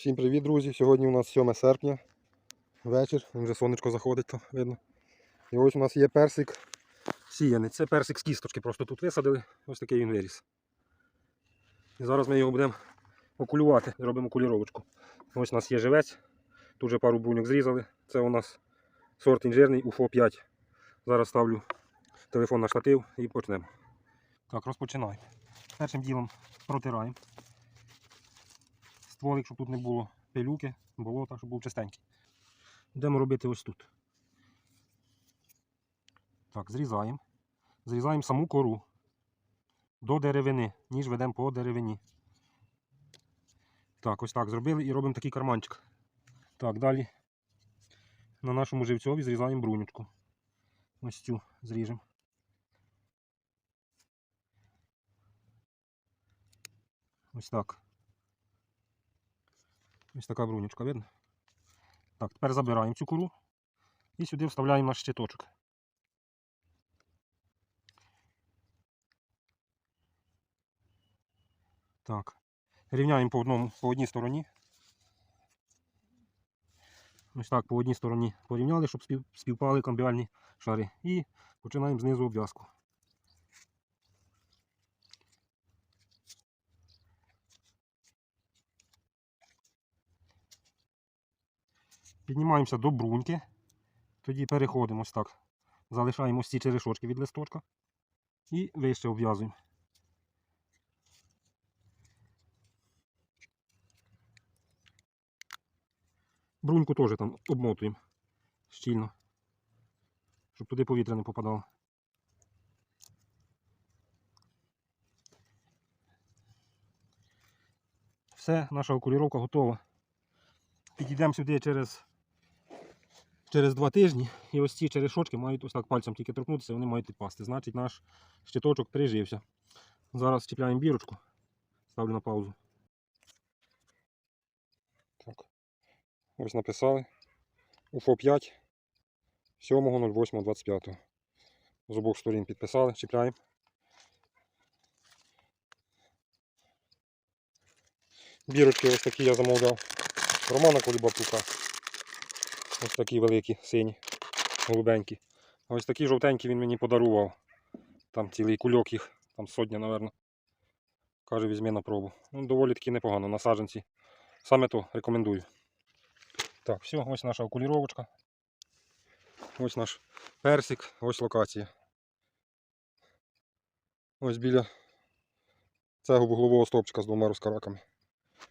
Всім привіт, друзі! Сьогодні у нас 7 серпня. Вечір, вже сонечко заходить, то видно. І ось у нас є персик сіяний. Це персик з кісточки, просто тут висадили. Ось такий він виріс. І зараз ми його будемо окулювати, зробимо окуліровочку. Ось у нас є живець. Тут вже пару бруньок зрізали. Це у нас сорт інжирний УФО 5. Зараз ставлю телефон на штатив і почнемо. Так, розпочинаємо. Першим ділом протираємо стволик, щоб тут не було пилюки, болота, щоб був чистенький. Будемо робити ось тут. Так, зрізаємо. Зрізаємо саму кору до деревини, ніж ведемо по деревині. Так, ось так зробили і робимо такий карманчик. Так, далі на нашому живцьові зрізаємо брунючку. Ось цю зріжемо. Ось так. Ось така брунючка, видно? Так, тепер забираємо цю кору і сюди вставляємо наш щиточок. Так. Рівняємо по, одному, по одній стороні. Ось так по одній стороні порівняли, щоб спів, співпали камбіальні шари. І починаємо знизу обв'язку. Піднімаємося до бруньки. Тоді переходимо ось так. Залишаємо ці черешочки від листочка і вище обв'язуємо. Бруньку теж там обмотуємо щільно, щоб туди повітря не попадало. Все, наша окуліровка готова. Підійдемо сюди через через два тижні, і ось ці черешочки мають ось так пальцем тільки торкнутися, вони мають відпасти. Значить наш щиточок прижився. Зараз чіпляємо бірочку, ставлю на паузу. Так. Ось написали. УФО 5 7.08.25. З обох сторін підписали, чіпляємо. Бірочки ось такі я замовляв. Романа Колібапука. Ось такі великі, сині, голубенькі. Ось такі жовтенькі він мені подарував. Там цілий кульок їх, там сотня, напевно. Каже, візьми на пробу. Ну, доволі таки непогано, на саджанці. Саме то рекомендую. Так, все, ось наша окуліровочка. Ось наш персик, ось локація. Ось біля цього вуглового стовпчика з двома розкараками.